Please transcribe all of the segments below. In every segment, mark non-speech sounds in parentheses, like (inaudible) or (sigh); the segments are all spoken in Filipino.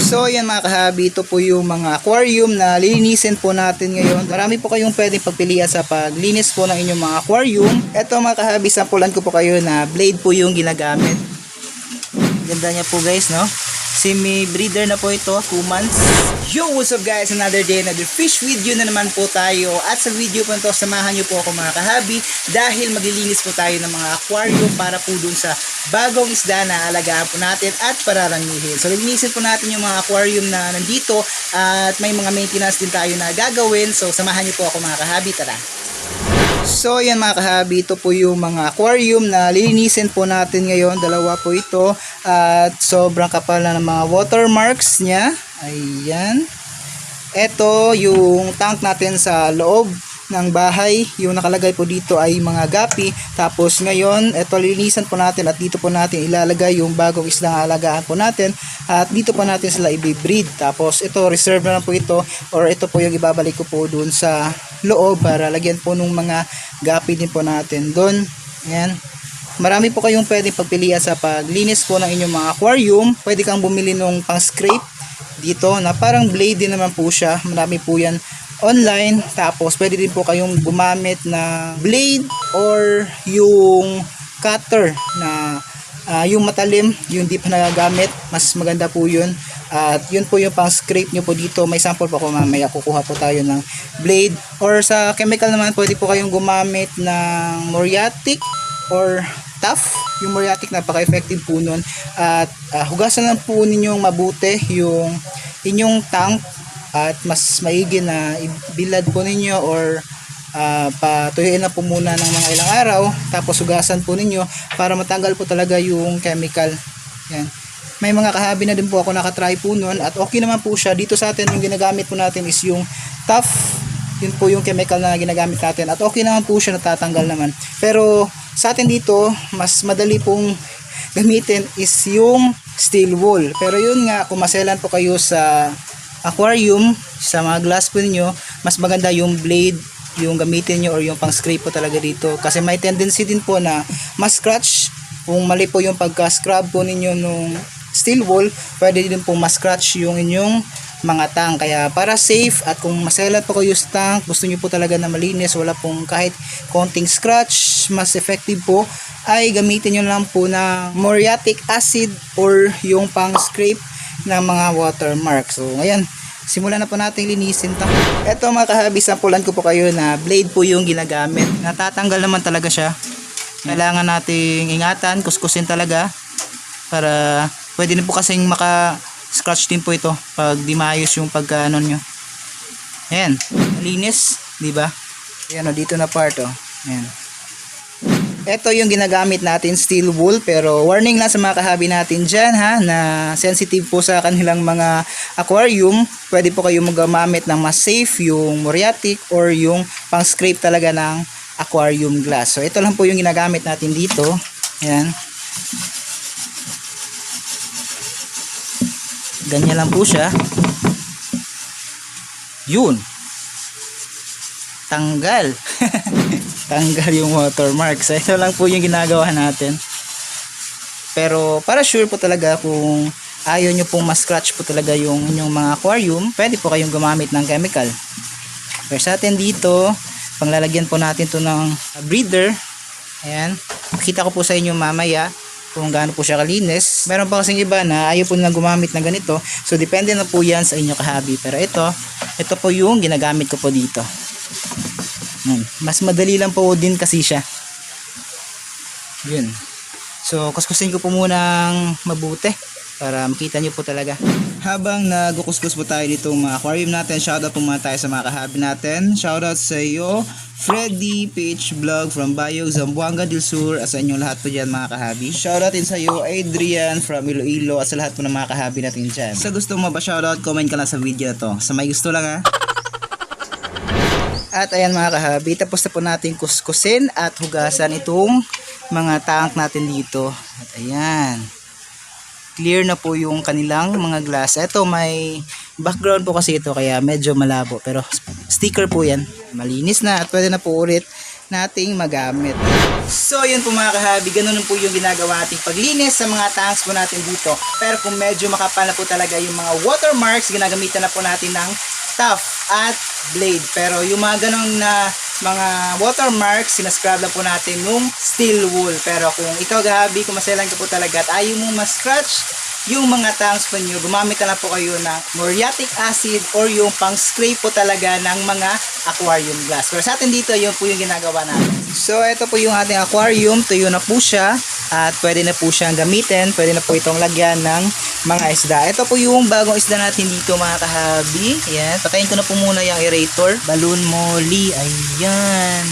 So yan mga kahabi, ito po yung mga aquarium na lilinisin po natin ngayon. Marami po kayong pwedeng pagpilian sa paglinis po ng inyong mga aquarium. Ito mga kahabi, sampulan ko po kayo na blade po yung ginagamit. Ganda niya po guys, no? Semi breeder na po ito, 2 months. Yo, what's up guys? Another day, another fish video na naman po tayo. At sa video po ito, samahan niyo po ako mga kahabi dahil maglilinis po tayo ng mga aquarium para po dun sa bagong isda na alagaan po natin at pararamihin. So, lilinisin po natin yung mga aquarium na nandito at may mga maintenance din tayo na gagawin. So, samahan niyo po ako mga kahabi. Tara! So yan mga kahabi, ito po yung mga aquarium na lilinisin po natin ngayon. Dalawa po ito at sobrang kapal na ng mga watermarks niya. Ayan. Ito yung tank natin sa loob ng bahay. Yung nakalagay po dito ay mga gapi. Tapos ngayon, ito lilinisan po natin at dito po natin ilalagay yung bagong islang alagaan po natin. At dito po natin sila i-breed. Tapos ito, reserve na lang po ito or ito po yung ibabalik ko po dun sa loob para lagyan po nung mga gapi din po natin doon. Ayan. Marami po kayong pwedeng pagpilian sa paglinis po ng inyong mga aquarium. Pwede kang bumili nung pang scrape dito na parang blade din naman po siya. Marami po yan online. Tapos pwede din po kayong gumamit na blade or yung cutter na ah, yung matalim, yung di pa nagagamit. Mas maganda po yun. At yun po yung pang scrape nyo po dito. May sample po ako mamaya. Kukuha po tayo ng blade. Or sa chemical naman, pwede po kayong gumamit ng Moriatic or tough. Yung Moriatic napaka-effective po nun. At ah, hugasan lang po ninyong mabuti yung inyong tank at mas maigi na ibilad po ninyo or ah, patuyuin na po muna ng mga ilang araw tapos hugasan po ninyo para matanggal po talaga yung chemical. Yan. May mga kahabi na din po ako nakatry po nun. At okay naman po siya. Dito sa atin yung ginagamit po natin is yung tough. Yun po yung chemical na ginagamit natin. At okay naman po siya natatanggal naman. Pero sa atin dito mas madali pong gamitin is yung steel wool. Pero yun nga kung maselan po kayo sa aquarium sa mga glass po ninyo mas maganda yung blade yung gamitin nyo or yung pang scrape po talaga dito. Kasi may tendency din po na mas scratch kung mali po yung pagka-scrub po ninyo nung steel wool, pwede din pong ma-scratch yung inyong mga tank. Kaya para safe at kung maselan po kayo sa tank, gusto nyo po talaga na malinis, wala pong kahit konting scratch, mas effective po, ay gamitin nyo lang po na muriatic acid or yung pang scrape ng mga watermark. So, ngayon, simulan na po natin linisin to. Ito mga kahabi, sampulan ko po kayo na blade po yung ginagamit. Natatanggal naman talaga siya. Kailangan nating ingatan, kuskusin talaga para pwede din po kasing maka scratch din po ito pag di maayos yung pagka ano nyo. Ayan, linis, di ba? Ayan o, dito na part o. Ayan. Ito yung ginagamit natin steel wool pero warning lang sa mga kahabi natin dyan ha na sensitive po sa kanilang mga aquarium. Pwede po kayo magamit ng mas safe yung muriatic or yung pang scrape talaga ng aquarium glass. So ito lang po yung ginagamit natin dito. Ayan. Ganyan lang po siya. Yun. Tanggal. (laughs) Tanggal yung watermark. So ito lang po yung ginagawa natin. Pero para sure po talaga kung ayaw nyo pong ma-scratch po talaga yung inyong mga aquarium, pwede po kayong gumamit ng chemical. Pero sa atin dito, panglalagyan po natin to ng breeder. Ayan. Makita ko po sa inyo mamaya kung gaano po siya kalinis. Meron pa kasing iba na ayaw po nilang gumamit ng ganito. So, depende na po yan sa inyo kahabi. Pero ito, ito po yung ginagamit ko po dito. Yan. Mas madali lang po din kasi siya. Yun. So, kuskusin ko po munang mabuti para makita nyo po talaga. Habang nagkukuskus po tayo dito mga aquarium natin, shoutout po muna tayo sa mga kahabi natin. Shoutout sa iyo, Freddy PH Vlog from Bayo, Zamboanga del Sur, at sa inyong lahat po dyan mga kahabi. Shoutout din sa iyo, Adrian from Iloilo, at sa lahat po ng mga kahabi natin dyan. Sa gusto mo ba shoutout, comment ka lang sa video na to. Sa may gusto lang ha. At ayan mga kahabi, tapos na po natin kuskusin at hugasan itong mga tank natin dito. At ayan clear na po yung kanilang mga glass. Ito may background po kasi ito kaya medyo malabo pero sticker po yan. Malinis na at pwede na po ulit nating magamit. So yun po mga kahabi, ganun po yung ginagawa nating paglinis sa mga tanks po natin dito. Pero kung medyo makapal na po talaga yung mga watermarks, ginagamitan na po natin ng tough at blade. Pero yung mga ganun na mga watermarks, sinascrub lang po natin nung steel wool. Pero kung ikaw gahabi, kung maselan ka po talaga at ayaw mo ma-scratch yung mga tanks po nyo, gumamit na lang po kayo ng muriatic acid or yung pang spray po talaga ng mga aquarium glass. Pero sa atin dito, yun po yung ginagawa natin. So, ito po yung ating aquarium. Tuyo na po siya at pwede na po siyang gamitin. Pwede na po itong lagyan ng mga isda. Ito po yung bagong isda natin dito mga kahabi. Ayan. Patayin ko na po muna yung aerator. Balloon molly. Ayan.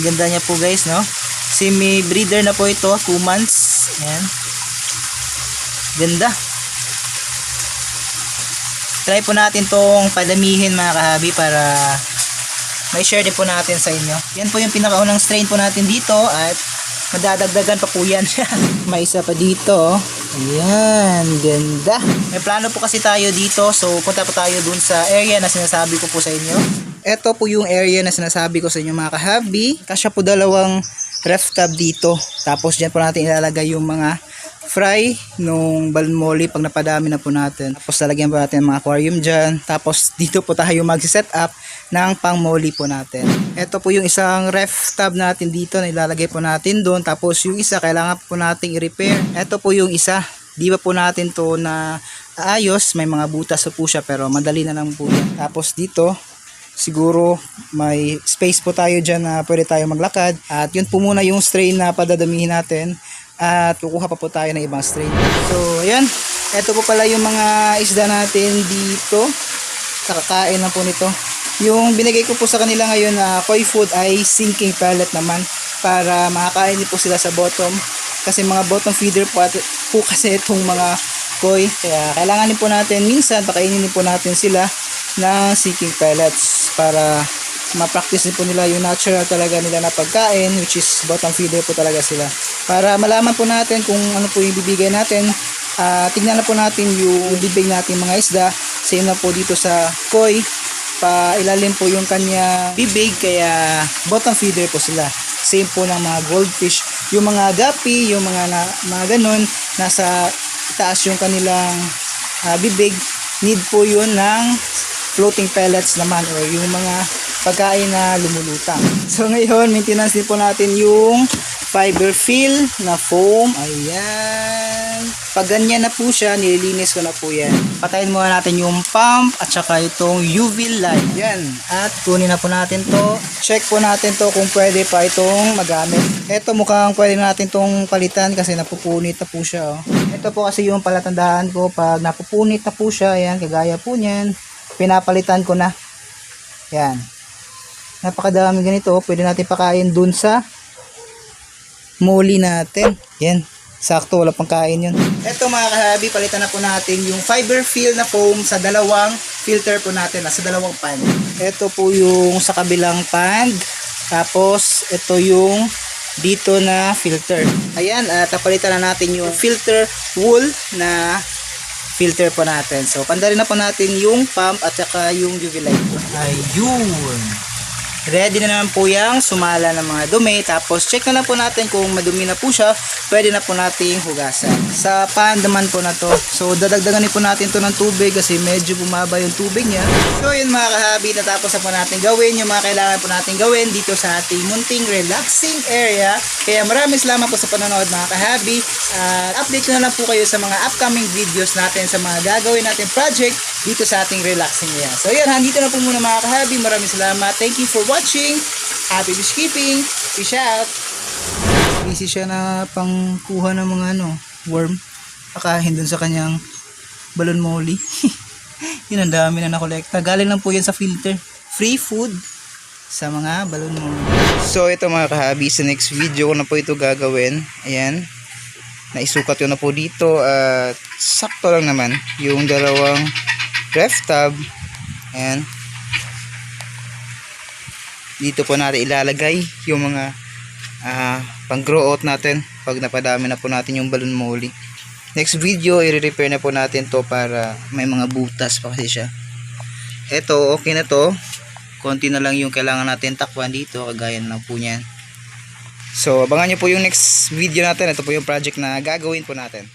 Ganda niya po guys, no? Semi breeder na po ito, 2 months. Ayan. Ganda. Try po natin tong padamihin mga kahabi para may share din po natin sa inyo. Yan po yung pinakaunang strain po natin dito at madadagdagan pa po yan. (laughs) may isa pa dito. Ayan, ganda. May plano po kasi tayo dito so punta po tayo dun sa area na sinasabi ko po sa inyo. Ito po yung area na sinasabi ko sa inyo mga kahabi. Kasya po dalawang ref tub dito. Tapos dyan po natin ilalagay yung mga fry nung balon molly pag napadami na po natin. Tapos lalagyan po natin ang mga aquarium dyan. Tapos dito po tayo mag-set up ng pang molly po natin. Ito po yung isang ref tub natin dito na ilalagay po natin doon. Tapos yung isa kailangan po nating i-repair. Ito po yung isa. Di ba po natin to na ayos. May mga butas po siya pero madali na lang po. Tapos dito siguro may space po tayo dyan na pwede tayo maglakad. At yun po muna yung strain na padadamihin natin. At kukuha pa po tayo ng ibang strain. So, ayan. Ito po pala yung mga isda natin dito. Kakakain na po nito. Yung binigay ko po sa kanila ngayon na koi food ay sinking pellet naman para makakain po sila sa bottom. Kasi mga bottom feeder po, at, po (laughs) kasi itong mga koi. Kaya kailangan din po natin minsan pakainin din po natin sila ng sinking pellets para ma-practice din po nila yung natural talaga nila na pagkain which is bottom feeder po talaga sila para malaman po natin kung ano po yung bibigay natin. Ah, tignan na po natin yung bibig natin mga isda. Same na po dito sa koi. Pa ilalim po yung kanya bibig kaya bottom feeder po sila. Same po ng mga goldfish. Yung mga gapi yung mga na, mga ganun nasa taas yung kanilang ah, bibig. Need po yun ng floating pellets naman or yung mga pagkain na lumulutang. (laughs) So ngayon, maintenance din po natin yung fiber fill na foam. Ayan. Pag ganyan na po siya, nililinis ko na po yan. Patayin muna natin yung pump at saka itong UV light. Yan. At kunin na po natin to. Check po natin to kung pwede pa itong magamit. Ito mukhang pwede natin tong palitan kasi napupunit na po siya. Oh. Ito po kasi yung palatandaan ko pag napupunit na po siya. Ayan, kagaya po niyan. Pinapalitan ko na. Yan. Napakadami ganito. oh. Pwede natin pakain dun sa muli natin. Yan. Sakto, wala pang kain yun. Ito mga kahabi, palitan na po natin yung fiber fill na foam sa dalawang filter po natin, sa dalawang pan. Ito po yung sa kabilang pan. Tapos, ito yung dito na filter. Ayan, at napalitan na natin yung filter wool na filter po natin. So, pandarin na po natin yung pump at saka yung UV light. Ayun. Ready na naman po yung sumala ng mga dumi. Tapos check na lang po natin kung madumi na po siya. Pwede na po nating hugasan. Sa pan naman po na to. So dadagdagan po natin to ng tubig kasi medyo bumaba yung tubig niya. So yun mga kahabi, natapos na po natin gawin yung mga kailangan po natin gawin dito sa ating munting relaxing area. Kaya maraming salamat po sa panonood mga kahabi. At update ko na lang po kayo sa mga upcoming videos natin sa mga gagawin natin project dito sa ating relaxing area. So yun, handito na po muna mga kahabi. Maraming salamat. Thank you for watching. Happy fish keeping. Fish out. Busy siya na pangkuha ng mga ano, worm. Pakahin dun sa kanyang balon molly. (laughs) yun ang dami na nakolekta. Galing lang po yan sa filter. Free food sa mga balon molly. So ito mga kahabi, sa next video ko na po ito gagawin. Ayan. Naisukat ko na po dito at sakto lang naman yung dalawang ref tub. Ayan dito po natin ilalagay yung mga ah, pang grow out natin pag napadami na po natin yung balon molly next video i-repair na po natin to para may mga butas pa kasi siya. Eto okay na to. Konti na lang yung kailangan natin takpan dito kagaya na po niyan. So abangan nyo po yung next video natin. Ito po yung project na gagawin po natin